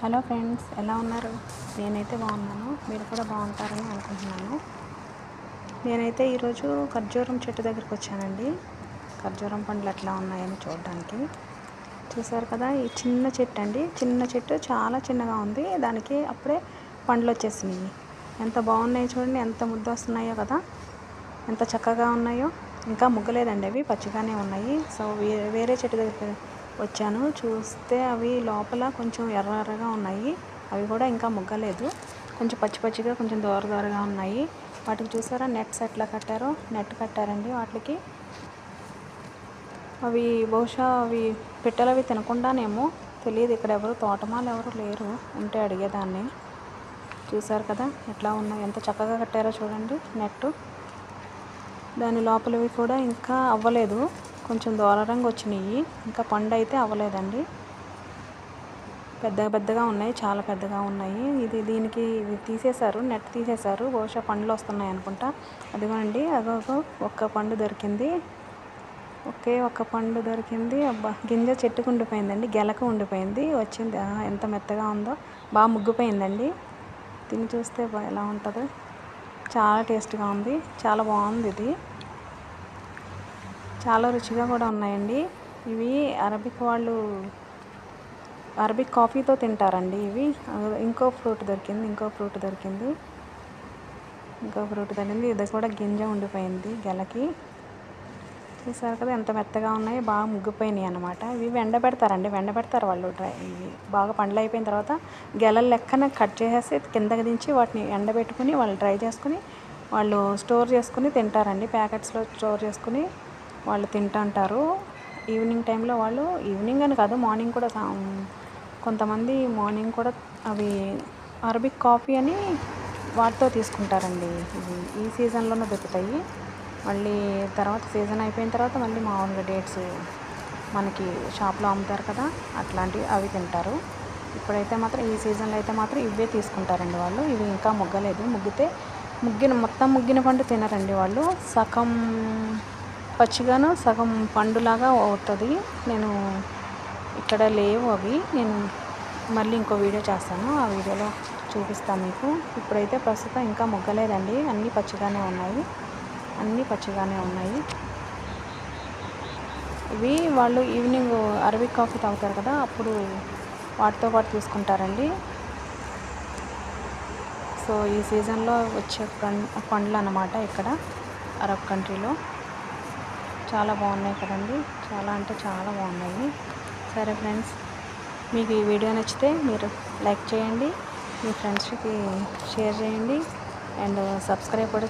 Hello friends ఎలా ఉన్నారు? నేనైతే బాగున్నాను. మీరు కూడా బాగుంటారని అనుకుంటున్నాను. నేనైతే ఈరోజు ఖర్జూరం చెట్టు దగ్గరికి వచ్చానండి. ఖర్జూరం పండ్లు ఎట్లా ఉన్నాయని చూడడానికి. చూసారు కదా ఈ చిన్న చెట్టు అండి. చిన్న చెట్టు చాలా చిన్నగా ఉంది. దానికి అప్పుడే పండ్లు వచ్చేసినాయి. ఎంత బాగున్నాయి చూడండి ఎంత ముద్ద వస్తున్నాయో కదా. ఎంత చక్కగా ఉన్నాయో. ఇంకా ముగ్గలేదండి అవి పచ్చిగానే ఉన్నాయి. సో వేరే చెట్టు దగ్గర వచ్చాను. చూస్తే అవి లోపల కొంచెం ఎర్ర ఎర్రగా ఉన్నాయి. అవి కూడా ఇంకా ముగ్గలేదు. కొంచెం పచ్చి పచ్చిగా కొంచెం దూర దూరగా ఉన్నాయి. వాటికి చూసారా? నెట్స్ ఎట్లా కట్టారో? నెట్ కట్టారండి వాటికి. అవి బహుశా అవి పిట్టలు అవి తినకుండానేమో తెలియదు. ఇక్కడ ఎవరు తోటమాలు ఎవరు లేరు. ఉంటే అడిగేదాన్ని. చూసారు కదా? ఎట్లా ఉన్నాయి? ఎంత చక్కగా కట్టారో చూడండి. నెట్ దాని లోపలవి కూడా ఇంకా అవ్వలేదు. కొంచెం దూరంగా వచ్చినాయి. ఇంకా పండు అయితే అవ్వలేదండి. పెద్ద పెద్దగా ఉన్నాయి చాలా పెద్దగా ఉన్నాయి. ఇది దీనికి ఇది తీసేశారు నెట్ తీసేశారు. బహుశా పండ్లు వస్తున్నాయి అనుకుంటా. అదిగోండి అదొక ఒక్క పండు దొరికింది. ఒకే ఒక్క పండు దొరికింది. అబ్బా గింజ చెట్టుకు ఉండిపోయిందండి గెలకు ఉండిపోయింది. వచ్చింది. ఎంత మెత్తగా ఉందో. బాగా ముగ్గిపోయిందండి. తిని చూస్తే ఎలా ఉంటుందో. చాలా టేస్ట్గా ఉంది. చాలా బాగుంది ఇది. చాలా రుచిగా కూడా ఉన్నాయండి. ఇవి అరబిక్ వాళ్ళు అరబిక్ కాఫీతో తింటారండి ఇవి. ఇంకో ఫ్రూట్ దొరికింది ఇంకో ఫ్రూట్ దొరికింది. ఇంకో ఫ్రూట్ దొరికింది. ఇది కూడా గింజ ఉండిపోయింది గెలకి. చూసారు కదా ఎంత మెత్తగా ఉన్నాయి బాగా ముగ్గిపోయినాయి అనమాట ఇవి ఎండబెడతారండి ఎండబెడతారు వాళ్ళు డ్రై ఇవి. బాగా పండ్లు అయిపోయిన తర్వాత గెలల లెక్కన కట్ చేసేసి కిందకి దించి వాటిని ఎండబెట్టుకుని వాళ్ళు డ్రై చేసుకుని వాళ్ళు స్టోర్ చేసుకుని తింటారండి. ప్యాకెట్స్లో స్టోర్ చేసుకుని వాళ్ళు తింటుంటారు ఈవినింగ్ టైంలో వాళ్ళు ఈవినింగ్ అని కాదు మార్నింగ్ కూడా కొంతమంది మార్నింగ్ కూడా అవి అరబిక్ కాఫీ అని వాటితో తీసుకుంటారండి. ఇవి ఈ సీజన్లోనే దొరుకుతాయి. మళ్ళీ తర్వాత సీజన్ అయిపోయిన తర్వాత మళ్ళీ మామూలుగా డేట్స్ మనకి షాప్లో అమ్ముతారు కదా అట్లాంటివి అవి తింటారు. ఇప్పుడైతే మాత్రం ఈ సీజన్లో అయితే మాత్రం ఇవే తీసుకుంటారండి వాళ్ళు. ఇవి ఇంకా ముగ్గలేదు. ముగ్గితే ముగ్గిన మొత్తం ముగ్గిన పండు తినరండి వాళ్ళు. సగం పచ్చిగాను సగం పండులాగా అవుతుంది. నేను ఇక్కడ లేవు అవి. నేను మళ్ళీ ఇంకో వీడియో చేస్తాను. ఆ వీడియోలో చూపిస్తాను మీకు. ఇప్పుడైతే ప్రస్తుతం ఇంకా మొగ్గలేదండి. అన్నీ పచ్చిగానే ఉన్నాయి. అన్నీ పచ్చిగానే ఉన్నాయి. ఇవి వాళ్ళు ఈవినింగ్ అరబిక్ కాఫీ తాగుతారు కదా అప్పుడు వాటితో పాటు తీసుకుంటారండి. సో ఈ సీజన్లో వచ్చే పం- పండ్లు అన్నమాట ఇక్కడ అరబ్ కంట్రీలో. చాలా బాగున్నాయి కదండి. చాలా అంటే చాలా బాగున్నాయి. సరే ఫ్రెండ్స్ మీకు ఈ వీడియో నచ్చితే మీరు లైక్ చేయండి. మీ ఫ్రెండ్స్కి షేర్ చేయండి. అండ్ సబ్స్క్రైబ్ కూడా